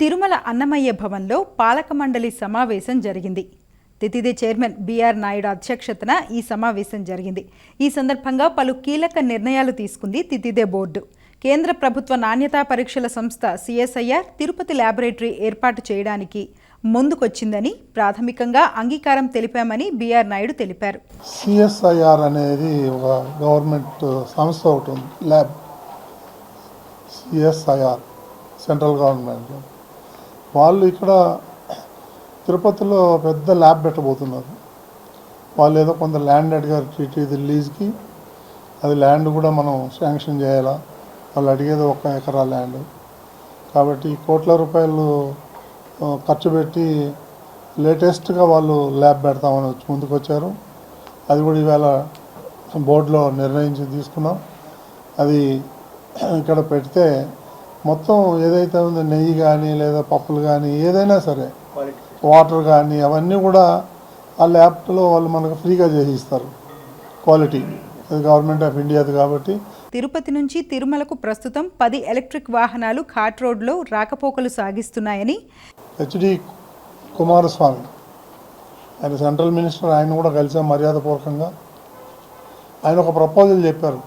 తిరుమల అన్నమయ్య భవన్లో పాలక మండలి సమావేశం జరిగింది. తితిదే చైర్మన్ బీఆర్ నాయుడు అధ్యక్షతన ఈ సమావేశం జరిగింది. ఈ సందర్భంగా పలు కీలక నిర్ణయాలు తీసుకుంది తితిదే బోర్డు. కేంద్ర ప్రభుత్వ నాణ్యతా పరీక్షల సంస్థ సిఎస్ఐఆర్ తిరుపతి ల్యాబొరేటరీ ఏర్పాటు చేయడానికి ముందుకొచ్చిందని ప్రాథమికంగా అంగీకారం తెలిపామని బీఆర్ నాయుడు తెలిపారు. సిఎస్ఐఆర్ అనేది ఒక గవర్నమెంట్ సంస్థ ఒకటి ఉంది ల్యాబ్. CSIR central government. వాళ్ళు ఇక్కడ తిరుపతిలో పెద్ద ల్యాబ్ పెట్టబోతున్నారు. వాళ్ళు ఏదో కొంత ల్యాండ్ అడిగారు టీటీ రిలీజ్కి అది ల్యాండ్ కూడా మనం శాంక్షన్ చేయాలా? వాళ్ళు అడిగేది ఒక ఎకరా ల్యాండ్. కాబట్టి కోట్ల రూపాయలు ఖర్చు పెట్టి లేటెస్ట్గా వాళ్ళు ల్యాబ్ పెడతామని వచ్చి ముందుకు వచ్చారు అది కూడా ఈవేళ బోర్డులో నిర్ణయించి తీసుకున్నాం. అది ఇక్కడ పెడితే మొత్తం ఏదైతే ఉందో నెయ్యి కానీ లేదా పప్పులు కానీ ఏదైనా సరే వాటర్ కానీ అవన్నీ కూడా ఆ ల్యాబ్లో వాళ్ళు మనకు ఫ్రీగా చేసి ఇస్తారు. క్వాలిటీ అది గవర్నమెంట్ ఆఫ్ ఇండియాది కాబట్టి. తిరుపతి నుంచి తిరుమలకు ప్రస్తుతం పది ఎలక్ట్రిక్ వాహనాలు ఘాట్ రోడ్లో రాకపోకలు సాగిస్తున్నాయని హెచ్డి కుమారస్వామి ఆయన సెంట్రల్ మినిస్టర్ ఆయన కూడా కలిసాం మర్యాదపూర్వకంగా. ఆయన ఒక ప్రపోజల్ చెప్పారు.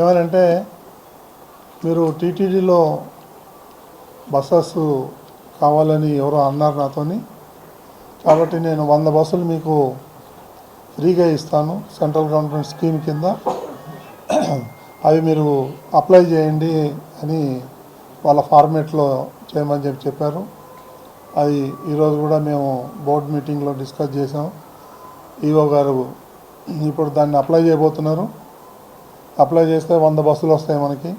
ఏమనంటే మీరు టీటీడీలో బస్సెస్ కావాలని ఎవరో అన్నారు నాతోని. కాబట్టి నేను వంద బస్సులు మీకు ఫ్రీగా ఇస్తాను సెంట్రల్ గవర్నమెంట్ స్కీమ్ కింద. అవి మీరు అప్లై చేయండి అని వాళ్ళ ఫార్మేట్లో చేయమని చెప్పి చెప్పారు. అది ఈరోజు కూడా మేము బోర్డ్ మీటింగ్లో డిస్కస్ చేసాం ఈఓ గారు ఇప్పుడు దాన్ని అప్లై చేయబోతున్నారు. అప్లై చేస్తే వంద బస్సులు వస్తాయి మనకి.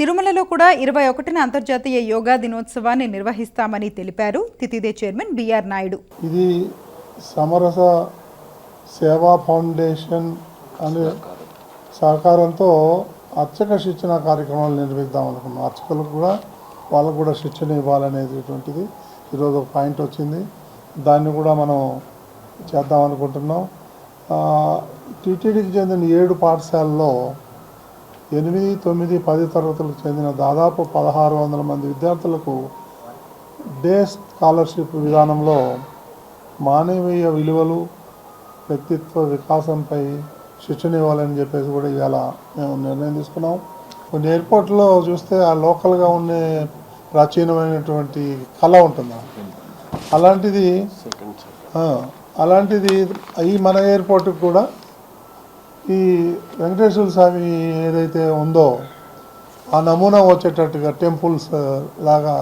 తిరుమలలో కూడా ఇరవై ఒకటిన అంతర్జాతీయ యోగా దినోత్సవాన్ని నిర్వహిస్తామని తెలిపారు. తితిదే చైర్మన్ బిఆర్ నాయుడు. ఇది సమరస సేవా ఫౌండేషన్ అనే సహకారంతో అర్చక శిక్షణ కార్యక్రమాలు నిర్వహిద్దాం అనుకున్నాం. అర్చకులకు కూడా వాళ్ళకు కూడా శిక్షణ ఇవ్వాలనేటువంటిది ఈరోజు ఒక పాయింట్ వచ్చింది. దాన్ని కూడా మనం చేద్దాం అనుకుంటున్నాం. టీటీడీకి చెందిన ఏడు పాఠశాలల్లో ఎనిమిది తొమ్మిది పది తరగతులకు చెందిన దాదాపు పదహారు వందల మంది విద్యార్థులకు డే స్కాలర్షిప్ విధానంలో మానవీయ విలువలు వ్యక్తిత్వ వికాసంపై శిక్షణ ఇవ్వాలని చెప్పేసి కూడా ఇవాళ మేము నిర్ణయం తీసుకున్నాం. కొన్ని ఎయిర్పోర్ట్లో చూస్తే ఆ లోకల్గా ఉండే ప్రాచీనమైనటువంటి కళ ఉంటుంది. అలాంటిది అలాంటిది ఈ మన ఎయిర్పోర్ట్కి కూడా ఈ వెంకటేశ్వర స్వామి ఏదైతే ఉందో ఆ నమూనా వచ్చేటట్టుగా టెంపుల్స్ లాగా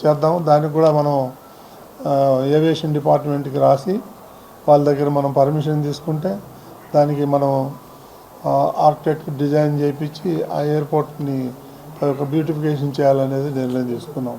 చేద్దాం. దానికి కూడా మనం ఏవియేషన్ డిపార్ట్మెంట్కి రాసి వాళ్ళ దగ్గర మనం పర్మిషన్ తీసుకుంటే దానికి మనం ఆర్కిటెక్ట్ డిజైన్ చేయించి ఆ ఎయిర్పోర్ట్ని ఒక బ్యూటిఫికేషన్ చేయాలనేది నిర్ణయం తీసుకున్నాం.